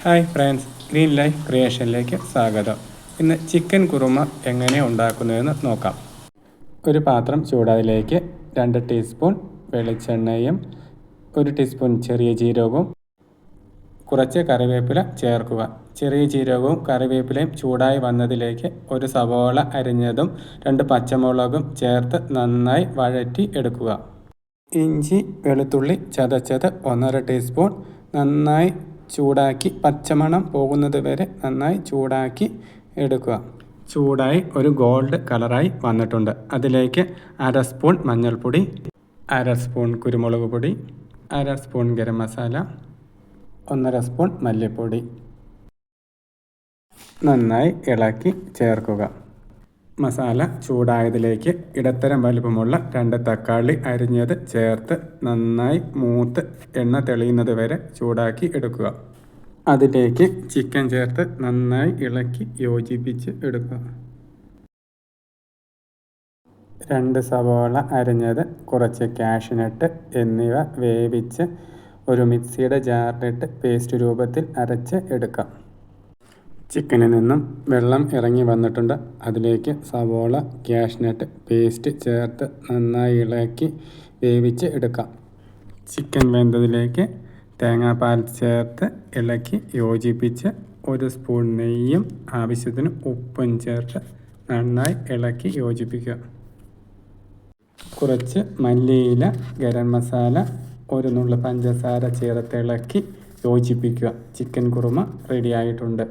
Hi friends green life ക്രിയേഷനിലേക്ക് സ്വാഗതം. ഇന്ന് ചിക്കൻ കുറുമ എങ്ങനെ ഉണ്ടാക്കുന്നതെന്ന് നോക്കാം. ഒരു പാത്രം ചൂടാതിലേക്ക് രണ്ട് ടീസ്പൂൺ വെളിച്ചെണ്ണയും ഒരു ടീസ്പൂൺ ചെറിയ ജീരകവും കുറച്ച് കറിവേപ്പില ചേർക്കുക. ചെറിയ ജീരകവും കറിവേപ്പിലയും ചൂടായി വന്നതിലേക്ക് ഒരു സവോള അരിഞ്ഞതും രണ്ട് പച്ചമുളകും ചേർത്ത് നന്നായി വഴറ്റി എടുക്കുക. ഇഞ്ചി വെളുത്തുള്ളി ചതച്ചത് ഒന്നര ടീസ്പൂൺ നന്നായി ചൂടാക്കി പച്ചമണം പോകുന്നത് വരെ നന്നായി ചൂടാക്കി എടുക്കുക. ചൂടായി ഒരു ഗോൾഡ് കളറായി വന്നിട്ടുണ്ട്. അതിലേക്ക് അര സ്പൂൺ മഞ്ഞൾപ്പൊടി അര സ്പൂൺ കുരുമുളക് പൊടി അര സ്പൂൺ ഗരം മസാല ഒന്നര സ്പൂൺ മല്ലിപ്പൊടി. നന്നായി ഇളക്കി ചേർക്കുക. മസാല ചൂടായതിലേക്ക് ഇടത്തരം വലുപ്പമുള്ള രണ്ട് തക്കാളി അരിഞ്ഞത് ചേർത്ത് നന്നായി മൂത്ത് എണ്ണ തെളിയുന്നത് വരെ ചൂടാക്കി എടുക്കുക. അതിലേക്ക് ചിക്കൻ ചേർത്ത് നന്നായി ഇളക്കി യോജിപ്പിച്ച് എടുക്കുക. രണ്ട് സവാള അരിഞ്ഞത് കുറച്ച് കാഷ്നട്ട് എന്നിവ വേവിച്ച് ഒരു മിക്സിയുടെ ജാറിലിട്ട് പേസ്റ്റ് രൂപത്തിൽ അരച്ച് എടുക്കാം. ചിക്കനിൽ നിന്നും വെള്ളം ഇറങ്ങി വന്നിട്ടുണ്ട്. അതിലേക്ക് സവോള ക്യാഷ്നട്ട് പേസ്റ്റ് ചേർത്ത് നന്നായി ഇളക്കി വേവിച്ച് എടുക്കാം. ചിക്കൻ വെന്തതിലേക്ക് തേങ്ങാപ്പാൽ ചേർത്ത് ഇളക്കി യോജിപ്പിച്ച് ഒരു സ്പൂൺ നെയ്യും ആവശ്യത്തിന് ഉപ്പും ചേർത്ത് നന്നായി ഇളക്കി യോജിപ്പിക്കുക. കുറച്ച് മല്ലിയില ഗരം മസാല ഒരു നുള്ളു പഞ്ചസാര ചേർത്ത് ഇളക്കി യോജിപ്പിക്കുക. ചിക്കൻ കുറുമ റെഡി ആയിട്ടുണ്ട്.